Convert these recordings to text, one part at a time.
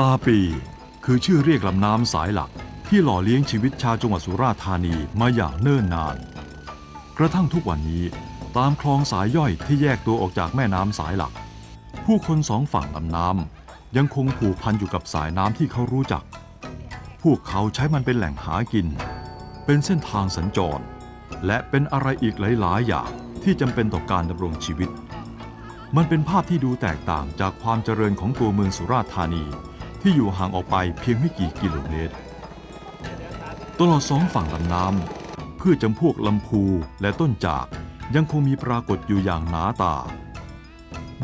ตาปี คือชื่อเรียกลำน้ำสายหลักที่หล่อเลี้ยงชีวิตชาวจังหวัดสุราษฎร์ธานีมาอย่างเนิ่นนาน กระทั่งทุกวันนี้ตามคลองสายย่อยที่แยกตัวออกจากแม่น้ำสายหลัก ผู้คนสองฝั่งลำน้ำยังคงผูกพันอยู่กับสายน้ำที่เขารู้จัก พวกเขาใช้มันเป็นแหล่งหากิน เป็นเส้นทางสัญจร และเป็นอะไรอีกหลาย ๆ อย่างที่จำเป็นต่อการดำรงชีวิต มันเป็นภาพที่ดูแตกต่างจากความเจริญของตัวเมืองสุราษฎร์ธานี ที่อยู่ห่างออกไปเพียงไม่กี่กิโลเมตร ตลอดสองฝั่งลำน้ำพืชจำพวกลำพูและต้นจากยังคงมีปรากฏอยู่อย่างหนาตา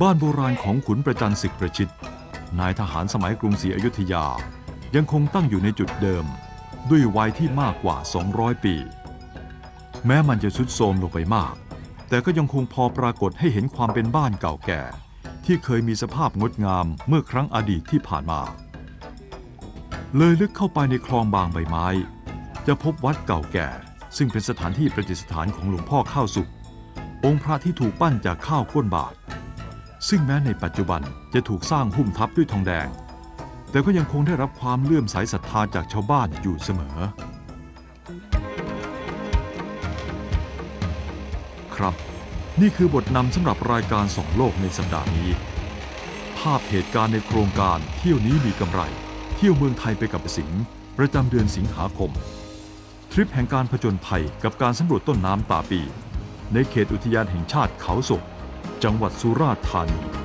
บ้านโบราณของขุนประจันศึกประชิต นายทหารสมัยกรุงศรีอยุธยา ยังคงตั้งอยู่ในจุดเดิม ด้วยวัยที่มากกว่า 200 ปี แม้มันจะสุดโทรมลงไปมาก แต่ก็ยังคงพอปรากฏให้เห็นความเป็นบ้านเก่าแก่ ที่เคยมีสภาพงดงามเมื่อครั้งอดีตที่ผ่านมา เลยลึกเข้าไปในคลองบางใบไม้ จะพบวัดเก่าแก่ ซึ่งเป็นสถานที่ประดิษฐานของหลวงพ่อข้าวสุกองค์พระที่ถูกปั้นจากข้าวก้นบาท ซึ่งแม้ในปัจจุบันจะถูกสร้างหุ้มทับด้วยทองแดง แต่ก็ยังคงได้รับความเลื่อมใสศรัทธาจากชาวบ้านอยู่เสมอ ครับ นี่คือบทนำสำหรับรายการสองโลกในสัปดาห์นี้ ภาพเหตุการณ์ในโครงการเที่ยวนี้มีกำไร เที่ยวเมืองไทยไปกับสิงห์ประจำเดือนสิงหาคม ทริปแห่งการผจญภัยกับการสำรวจต้นน้ำตาปี ในเขตอุทยานแห่งชาติเขาศก จังหวัดสุราษฎร์ธานี